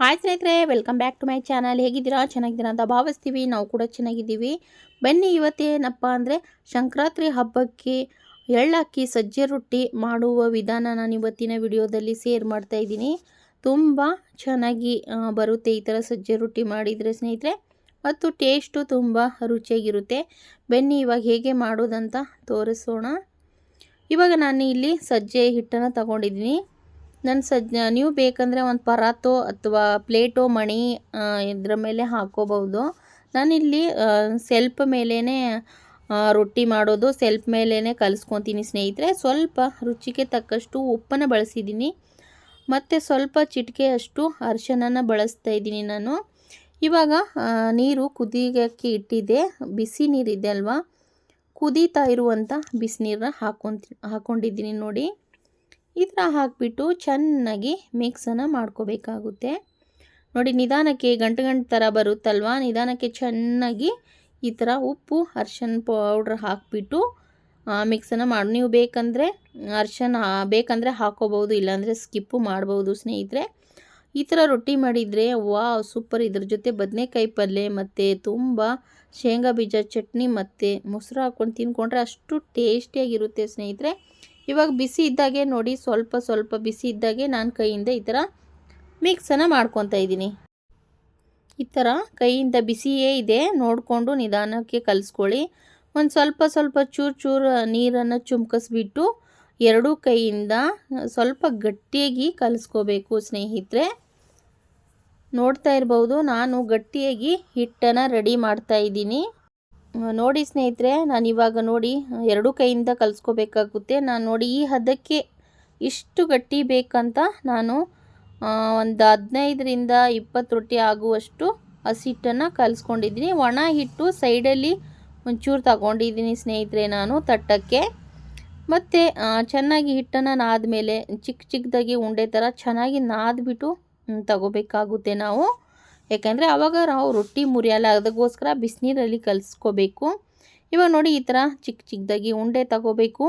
Hi ಸ್ನೇಹಿತರೆ, welcome back to my channel. ಹೇಗಿದ್ದೀರಾ? ಚೆನ್ನಾಗಿದ್ದೀರಾ ಅಂತ ಭಾವಿಸ್ತೀವಿ. ನಾವು ಕೂಡ ಚೆನ್ನಾಗಿದ್ದೀವಿ. ಬನ್ನಿ ಇವತ್ತೇನಪ್ಪ ಅಂದರೆ ಸಂಕ್ರಾಂತಿ ಹಬ್ಬಕ್ಕೆ ಎಳ್ಳಕ್ಕಿ ಸಜ್ಜೆ ರೊಟ್ಟಿ ಮಾಡುವ ವಿಧಾನ ನಾನು ಇವತ್ತಿನ ವಿಡಿಯೋದಲ್ಲಿ ಸೇರ್ ಮಾಡ್ತಾ ಇದ್ದೀನಿ. ತುಂಬ ಚೆನ್ನಾಗಿ ಬರುತ್ತೆ ಈ ಥರ ಸಜ್ಜೆ ರೊಟ್ಟಿ ಮಾಡಿದರೆ ಸ್ನೇಹಿತರೆ. ಮತ್ತು ಟೇಸ್ಟು ತುಂಬ ರುಚಿಯಾಗಿರುತ್ತೆ. ಬನ್ನಿ ಇವಾಗ ಹೇಗೆ ಮಾಡೋದಂತ ತೋರಿಸೋಣ. ಇವಾಗ ನಾನು ಇಲ್ಲಿ ಸಜ್ಜೆ ಹಿಟ್ಟನ್ನು ತಗೊಂಡಿದ್ದೀನಿ. ನನ್ನ ಸಜ್ಜ, ನೀವು ಬೇಕಂದರೆ ಒಂದು ಪರಾತೋ ಅಥವಾ ಪ್ಲೇಟೋ ಮಣಿ ಇದರ ಮೇಲೆ ಹಾಕೋಬಹುದು. ನಾನಿಲ್ಲಿ ಸೆಲ್ಪ್ ಮೇಲೇ ರೊಟ್ಟಿ ಮಾಡೋದು ಸೆಲ್ಪ್ ಮೇಲೇ ಕಲಿಸ್ಕೊತೀನಿ ಸ್ನೇಹಿತರೆ. ಸ್ವಲ್ಪ ರುಚಿಗೆ ತಕ್ಕಷ್ಟು ಉಪ್ಪನ್ನು ಬಳಸಿದ್ದೀನಿ ಮತ್ತು ಸ್ವಲ್ಪ ಚಿಟಿಕೆಯಷ್ಟು ಅರಿಶಿನ ಬಳಸ್ತಾ ಇದ್ದೀನಿ ನಾನು. ಇವಾಗ ನೀರು ಕುದಿಯೋಕ್ಕೆ ಇಟ್ಟಿದ್ದೆ ಬಿಸಿ ನೀರಿದೆ ಅಲ್ವಾ? ಕುದೀತಾ ಇರುವಂಥ ಬಿಸಿನೀರನ್ನ ಹಾಕೊಂತ ಹಾಕ್ಕೊಂಡಿದ್ದೀನಿ ನೋಡಿ. ಈ ಥರ ಹಾಕಿಬಿಟ್ಟು ಚೆನ್ನಾಗಿ ಮಿಕ್ಸನ್ನು ಮಾಡ್ಕೋಬೇಕಾಗುತ್ತೆ. ನೋಡಿ, ನಿಧಾನಕ್ಕೆ ಗಂಟು ಗಂಟು ಥರ ಬರುತ್ತಲ್ವ? ನಿಧಾನಕ್ಕೆ ಚೆನ್ನಾಗಿ ಈ ಥರ ಉಪ್ಪು ಅರ್ಶನ್ ಪೌಡ್ರ್ ಹಾಕಿಬಿಟ್ಟು ಮಿಕ್ಸನ್ನು ಮಾಡಿ, ನೀವು ಬೇಕಂದರೆ ಅರ್ಶನ್ ಬೇಕಂದರೆ ಹಾಕೋಬೋದು ಇಲ್ಲಾಂದರೆ ಸ್ಕಿಪ್ಪು ಮಾಡ್ಬೋದು ಸ್ನೇಹಿತರೆ. ಈ ಥರ ರೊಟ್ಟಿ ಮಾಡಿದರೆ ವಾ ಸೂಪರ್ ಇದ್ರ ಜೊತೆ ಬದನೆಕಾಯಿ ಪಲ್ಯ ಮತ್ತು ತುಂಬ ಶೇಂಗಾ ಬೀಜ, ಚಟ್ನಿ ಮತ್ತು ಮೊಸರು ಹಾಕ್ಕೊಂಡು ತಿನ್ಕೊಂಡ್ರೆ ಅಷ್ಟು ಟೇಸ್ಟಿಯಾಗಿರುತ್ತೆ ಸ್ನೇಹಿತರೆ. ಇವಾಗ ಬಿಸಿ ಇದ್ದಾಗೆ ನೋಡಿ ಸ್ವಲ್ಪ ಸ್ವಲ್ಪ ಬಿಸಿ ಇದ್ದಾಗೆ ನಾನು ಕೈಯಿಂದ ಈ ಥರ ಮಿಕ್ಸನ್ನು ಮಾಡ್ಕೊತಾ ಇದ್ದೀನಿ. ಈ ಥರ ಕೈಯಿಂದ ಬಿಸಿಯೇ ಇದೆ. ನೋಡಿಕೊಂಡು ನಿಧಾನಕ್ಕೆ ಕಲಿಸ್ಕೊಳ್ಳಿ. ಒಂದು ಸ್ವಲ್ಪ ಸ್ವಲ್ಪ ಚೂರು ಚೂರು ನೀರನ್ನು ಚುಮ್ಕಿಸ್ಬಿಟ್ಟು ಎರಡೂ ಕೈಯಿಂದ ಸ್ವಲ್ಪ ಗಟ್ಟಿಯಾಗಿ ಕಲಿಸ್ಕೋಬೇಕು ಸ್ನೇಹಿತರೆ. ನೋಡ್ತಾ ಇರ್ಬೋದು, ನಾನು ಗಟ್ಟಿಯಾಗಿ ಹಿಟ್ಟನ್ನು ರೆಡಿ ಮಾಡ್ತಾ ಇದ್ದೀನಿ. ನೋಡಿ ಸ್ನೇಹಿತರೆ, ನಾನು ಇವಾಗ ನೋಡಿ, ಎರಡೂ ಕೈಯಿಂದ ಕಲಿಸ್ಕೋಬೇಕಾಗುತ್ತೆ. ನಾನು ನೋಡಿ ಈ ಹದಕ್ಕೆ ಇಷ್ಟು ಗಟ್ಟಿ ಬೇಕಂತ ನಾನು ಒಂದು ಹದಿನೈದರಿಂದ ಇಪ್ಪತ್ತು ರೊಟ್ಟಿ ಆಗುವಷ್ಟು ಹಸಿಟ್ಟನ್ನು ಕಲಿಸ್ಕೊಂಡಿದ್ದೀನಿ. ಒಣ ಹಿಟ್ಟು ಸೈಡಲ್ಲಿ ಒಂಚೂರು ತಗೊಂಡಿದ್ದೀನಿ ಸ್ನೇಹಿತರೆ ನಾನು ತಟ್ಟಕ್ಕೆ. ಮತ್ತು ಚೆನ್ನಾಗಿ ಹಿಟ್ಟನ್ನು ನಾದ್ಮೇಲೆ ಚಿಕ್ಕ ಚಿಕ್ಕದಾಗಿ ಉಂಡೆ ಥರ ಚೆನ್ನಾಗಿ ನಾದ್ಬಿಟ್ಟು ತಗೋಬೇಕಾಗುತ್ತೆ ನಾವು. ಯಾಕಂದರೆ ಆವಾಗ ನಾವು ರೊಟ್ಟಿ ಮುರಿಯಲ್ಲ ಅದಕ್ಕೋಸ್ಕರ ಬಿಸಿನೀರಲ್ಲಿ ಕಲಿಸ್ಕೋಬೇಕು. ಇವಾಗ ನೋಡಿ ಈ ಥರ ಚಿಕ್ಕ ಚಿಕ್ಕದಾಗಿ ಉಂಡೆ ತಗೋಬೇಕು.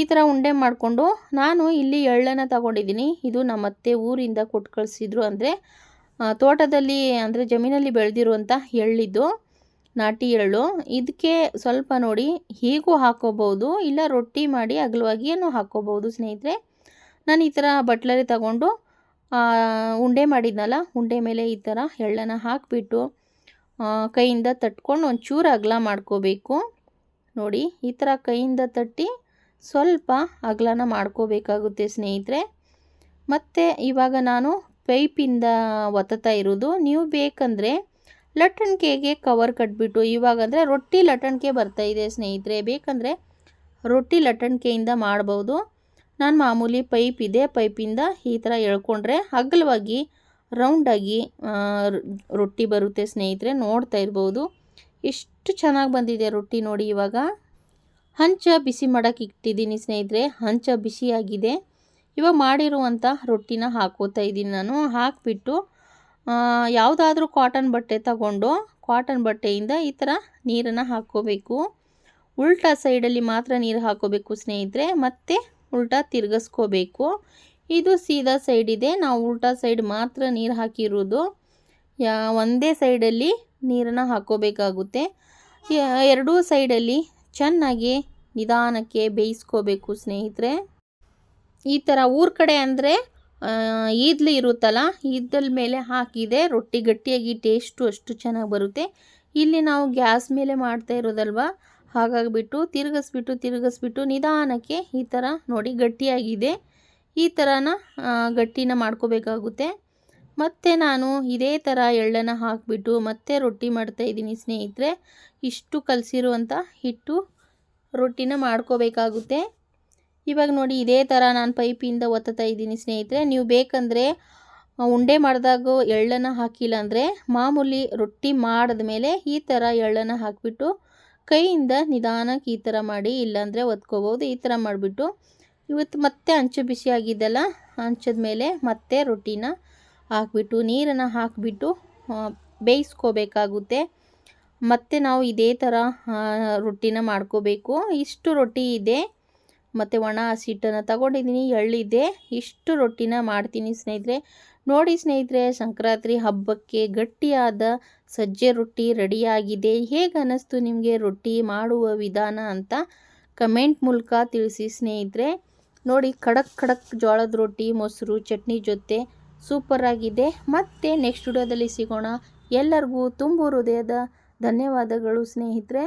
ಈ ಥರ ಉಂಡೆ ಮಾಡಿಕೊಂಡು ನಾನು ಇಲ್ಲಿ ಎಳ್ಳನ್ನು ತಗೊಂಡಿದ್ದೀನಿ. ಇದು ನಮ್ಮತ್ತೆ ಊರಿಂದ ಕೊಟ್ಟು ಕಳಿಸಿದ್ರು ಅಂದರೆ ತೋಟದಲ್ಲಿ ಅಂದರೆ ಜಮೀನಲ್ಲಿ ಬೆಳೆದಿರುವಂಥ ಎಳ್ಳಿದ್ದು, ನಾಟಿ ಎಳ್ಳು. ಇದಕ್ಕೆ ಸ್ವಲ್ಪ ನೋಡಿ ಹೀಗೂ ಹಾಕೋಬೋದು ಇಲ್ಲ ರೊಟ್ಟಿ ಮಾಡಿ ಅಗಲವಾಗಿಯೂ ಹಾಕೋಬೋದು ಸ್ನೇಹಿತರೆ. ನಾನು ಈ ಥರ ಬಟ್ಲರಿ ತಗೊಂಡು ಉಂಡೆ ಮಾಡಿದ್ನಲ್ಲ, ಉಂಡೆ ಮೇಲೆ ಈ ಥರ ಎಳ್ಳನ್ನು ಹಾಕಿಬಿಟ್ಟು ಕೈಯಿಂದ ತಟ್ಕೊಂಡು ಒಂಚೂರು ಅಗಲ ಮಾಡ್ಕೋಬೇಕು. ನೋಡಿ, ಈ ಥರ ಕೈಯಿಂದ ತಟ್ಟಿ ಸ್ವಲ್ಪ ಅಗಲನ ಮಾಡ್ಕೋಬೇಕಾಗುತ್ತೆ ಸ್ನೇಹಿತರೆ. ಮತ್ತು ಇವಾಗ ನಾನು ಪೈಪಿಂದ ಒತ್ತತಾ ಇರೋದು. ನೀವು ಬೇಕಂದರೆ ಲಟ್ಟಣಿಕೆಗೆ ಕವರ್ ಕಟ್ಬಿಟ್ಟು ಇವಾಗಂದರೆ ರೊಟ್ಟಿ ಲಟ್ಟಣಿಕೆ ಬರ್ತಾಯಿದೆ ಸ್ನೇಹಿತರೆ. ಬೇಕಂದರೆ ರೊಟ್ಟಿ ಲಟ್ಟಣಿಕೆಯಿಂದ ಮಾಡ್ಬೋದು. ನಾನು ಮಾಮೂಲಿ ಪೈಪ್ ಇದೆ, ಪೈಪಿಂದ ಈ ಥರ ಎಳ್ಕೊಂಡ್ರೆ ಅಗಲವಾಗಿ ರೌಂಡಾಗಿ ರೊಟ್ಟಿ ಬರುತ್ತೆ ಸ್ನೇಹಿತರೆ, ನೋಡ್ತಾ ಇರ್ಬೋದು. ಎಷ್ಟು ಚೆನ್ನಾಗಿ ಬಂದಿದೆ ರೊಟ್ಟಿ ನೋಡಿ ಇವಾಗ. ಹಂಚ ಬಿಸಿ ಮಾಡೋಕ್ಕೆ ಇಟ್ಟಿದ್ದೀನಿ ಸ್ನೇಹಿತರೆ, ಹಂಚ ಬಿಸಿಯಾಗಿದೆ ಇವಾಗ ಮಾಡಿರುವಂಥ ರೊಟ್ಟಿನ ಹಾಕೋತಾ ಇದ್ದೀನಿ ನಾನು, ಹಾಕಿಬಿಟ್ಟು ಯಾವುದಾದ್ರೂ ಕಾಟನ್ ಬಟ್ಟೆ ತಗೊಂಡು ಕಾಟನ್ ಬಟ್ಟೆಯಿಂದ ಈ ಥರ ನೀರನ್ನು ಹಾಕ್ಕೋಬೇಕು. ಉಲ್ಟಾ ಸೈಡಲ್ಲಿ ಮಾತ್ರ ನೀರು ಹಾಕೋಬೇಕು ಸ್ನೇಹಿತರೆ, ಮತ್ತು ಉಲ್ಟಾ ತಿರ್ಗಿಸ್ಕೋಬೇಕು. ಇದು ಸೀದಾ ಸೈಡ್ ಇದೆ. ನಾವು ಉಲ್ಟಾ ಸೈಡ್ ಮಾತ್ರ ನೀರು ಹಾಕಿರೋದು. ಯಾ, ಒಂದೇ ಸೈಡಲ್ಲಿ ನೀರನ್ನು ಹಾಕೋಬೇಕಾಗುತ್ತೆ. ಎರಡೂ ಸೈಡಲ್ಲಿ ಚೆನ್ನಾಗಿ ನಿಧಾನಕ್ಕೆ ಬೇಯಿಸ್ಕೋಬೇಕು ಸ್ನೇಹಿತರೆ. ಈ ಥರ ಊರ ಕಡೆ ಅಂದರೆ ಈದ್ಲು ಇರುತ್ತಲ್ಲ ಈದಲ್ ಮೇಲೆ ಹಾಕಿದೆ ರೊಟ್ಟಿ ಗಟ್ಟಿಯಾಗಿ ಟೇಸ್ಟು ಅಷ್ಟು ಚೆನ್ನಾಗಿ ಬರುತ್ತೆ. ಇಲ್ಲಿ ನಾವು ಗ್ಯಾಸ್ ಮೇಲೆ ಮಾಡ್ತಾ ಇರೋದಲ್ವ ಹಾಗಾಗಿಬಿಟ್ಟು ತಿರುಗಿಸ್ಬಿಟ್ಟು ತಿರುಗಿಸ್ಬಿಟ್ಟು ನಿಧಾನಕ್ಕೆ ಈ ಥರ ನೋಡಿ ಗಟ್ಟಿಯಾಗಿದೆ. ಈ ಥರನ ಗಟ್ಟಿನ ಮಾಡ್ಕೋಬೇಕಾಗುತ್ತೆ. ಮತ್ತು ನಾನು ಇದೇ ಥರ ಎಳ್ಳನ್ನು ಹಾಕಿಬಿಟ್ಟು ಮತ್ತೆ ರೊಟ್ಟಿ ಮಾಡ್ತಾಯಿದ್ದೀನಿ ಸ್ನೇಹಿತರೆ. ಇಷ್ಟು ಕಲಸಿರುವಂಥ ಹಿಟ್ಟು ರೊಟ್ಟಿನ ಮಾಡ್ಕೋಬೇಕಾಗುತ್ತೆ. ಇವಾಗ ನೋಡಿ ಇದೇ ಥರ ನಾನು ಪೈಪಿಂದ ಒತ್ತಾ ಇದ್ದೀನಿ ಸ್ನೇಹಿತರೆ. ನೀವು ಬೇಕಂದರೆ ಉಂಡೆ ಮಾಡಿದಾಗ ಎಳ್ಳನ್ನು ಹಾಕಿಲ್ಲ ಅಂದರೆ ಮಾಮೂಲಿ ರೊಟ್ಟಿ ಮಾಡಿದ ಮೇಲೆ ಈ ಥರ ಎಳ್ಳನ್ನು ಹಾಕಿಬಿಟ್ಟು ಕೈಯಿಂದ ನಿಧಾನಕ್ಕೆ ಈ ಥರ ಮಾಡಿ, ಇಲ್ಲಾಂದರೆ ಒತ್ಕೋಬೋದು, ಈ ಥರ ಮಾಡಿಬಿಟ್ಟು ಇವತ್ತು ಮತ್ತೆ ಹಂಚು ಬಿಸಿ ಆಗಿದ್ದಲ್ಲ ಹಂಚದ ಮೇಲೆ ಮತ್ತೆ ರೊಟ್ಟಿನ ಹಾಕ್ಬಿಟ್ಟು, ನೀರನ್ನು ಹಾಕಿಬಿಟ್ಟು ಬೇಯಿಸ್ಕೋಬೇಕಾಗುತ್ತೆ. ಮತ್ತೆ ನಾವು ಇದೇ ಥರ ರೊಟ್ಟಿನ ಮಾಡ್ಕೋಬೇಕು. ಇಷ್ಟು ರೊಟ್ಟಿ ಇದೆ. ಮತ್ತು ಒಣ ಹಸಿಟ್ಟನ್ನು ತಗೊಂಡಿದ್ದೀನಿ, ಎಳ್ಳಿದೆ. ಇಷ್ಟು ರೊಟ್ಟಿನ ಮಾಡ್ತೀನಿ ಸ್ನೇಹಿತರೆ. ನೋಡಿ ಸ್ನೇಹಿತರೆ, ಸಂಕ್ರಾಂತಿ ಹಬ್ಬಕ್ಕೆ ಗಟ್ಟಿಯಾದ ಸಜ್ಜೆ ರೊಟ್ಟಿ ರೆಡಿಯಾಗಿದೆ. ಹೇಗೆ ಅನ್ನಿಸ್ತು ನಿಮಗೆ ರೊಟ್ಟಿ ಮಾಡುವ ವಿಧಾನ ಅಂತ ಕಮೆಂಟ್ ಮೂಲಕ ತಿಳಿಸಿ ಸ್ನೇಹಿತರೆ. ನೋಡಿ, ಖಡಕ್ ಖಡಕ್ ಜೋಳದ ರೊಟ್ಟಿ, ಮೊಸರು, ಚಟ್ನಿ ಜೊತೆ ಸೂಪರ್ ಆಗಿದೆ. ಮತ್ತೆ ನೆಕ್ಸ್ಟ್ ವಿಡಿಯೋದಲ್ಲಿ ಸಿಗೋಣ. ಎಲ್ಲರಿಗೂ ತುಂಬು ಹೃದಯದ ಧನ್ಯವಾದಗಳು ಸ್ನೇಹಿತರೆ.